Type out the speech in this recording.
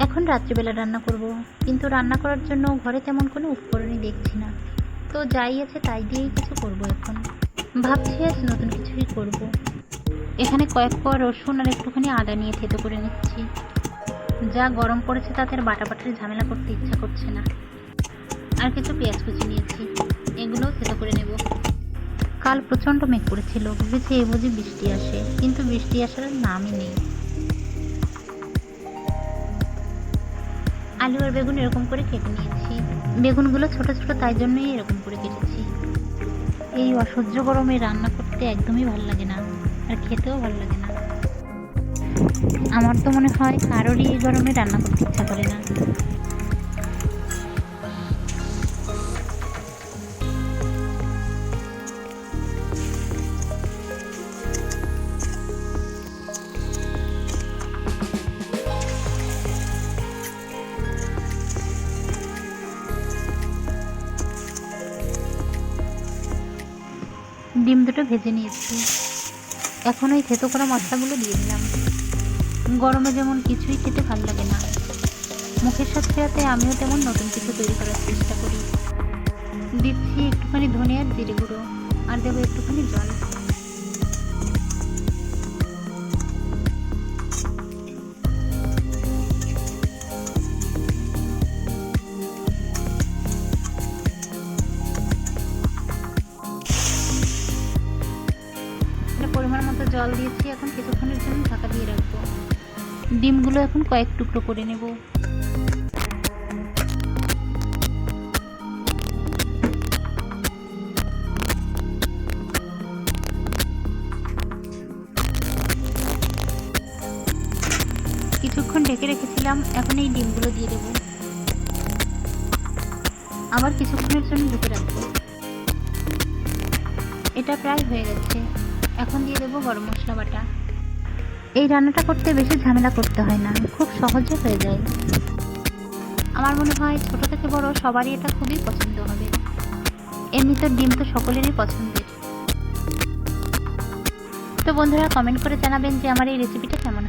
এখন রাত্রিবেলা রান্না করব। কিন্তু রান্না করার জন্য ঘরে তেমন কোনো উপকরণই দেখছি না। তো যাই আছে তাই দিয়েই কিছু করব এখন। ভাবছি আজ নতুন কিছুই করব। এখানে কয়েক কোয়া রসুন আর একটুখানি আদা নিয়ে থেতো করে নিচ্ছি। যা গরম পড়েছে তাতে আর বাটা বাটার ঝামেলা করতে ইচ্ছা করছে না। আর কিছু পেঁয়াজ কুচি নিয়েছি। এগুলোও থেতো করে নেব। কাল প্রচণ্ড মেঘ করেছিল। ভেবেছি এ বুঝি বৃষ্টি আসে। কিন্তু বৃষ্টি আসার নামই নেই। আলু আর বেগুন এরকম করে কেটে নিয়েছি। বেগুনগুলো ছোট ছোট, তাই জন্যই এরকম করে কেটেছি। এই অসহ্য গরমে রান্না করতে একদমই ভালো লাগে না, আর খেতেও ভালো লাগে না। আমার তো মনে হয় কারোরই এই গরমে রান্না করতে ইচ্ছা করে না। ডিম দুটো ভেজে নিয়েছি। এখন ওই থেতো করা মশলাগুলো দিয়ে দিলাম। গরমে যেমন কিছুই খেতে ভালো লাগে না। মুখের সাথে সাথে আমিও তেমন নতুন কিছু তৈরি করার চেষ্টা করি। দিচ্ছি একটুখানি ধনে আর জিরে গুঁড়ো, আর দেবো একটুখানি জল। জল দিয়েছি, এখন কিছুক্ষণের জন্য ঢাকা দিয়ে রাখব। ডিমগুলো এখন কয়েক টুকরো করে নেব। কিছুক্ষণ ঢেকে রেখেছিলাম, এখন এই ডিমগুলো দিয়ে দেবো। আবার কিছুক্ষণের জন্য ঢেকে রাখব। এটা প্রায় হয়ে গেছে। এখন দিয়ে দেবো গরম মশলা বাটা। এই রান্নাটা করতে বেশি ঝামেলা করতে হয় না, খুব সহজে হয়ে যায়। আমার মনে হয় ছোট থেকে বড় সবারই এটা খুবই পছন্দ হবে। এমনি তো ডিম তো সকলেরই পছন্দের। তো বন্ধুরা কমেন্ট করে জানাবেন যে আমার এই রেসিপিটা কেমন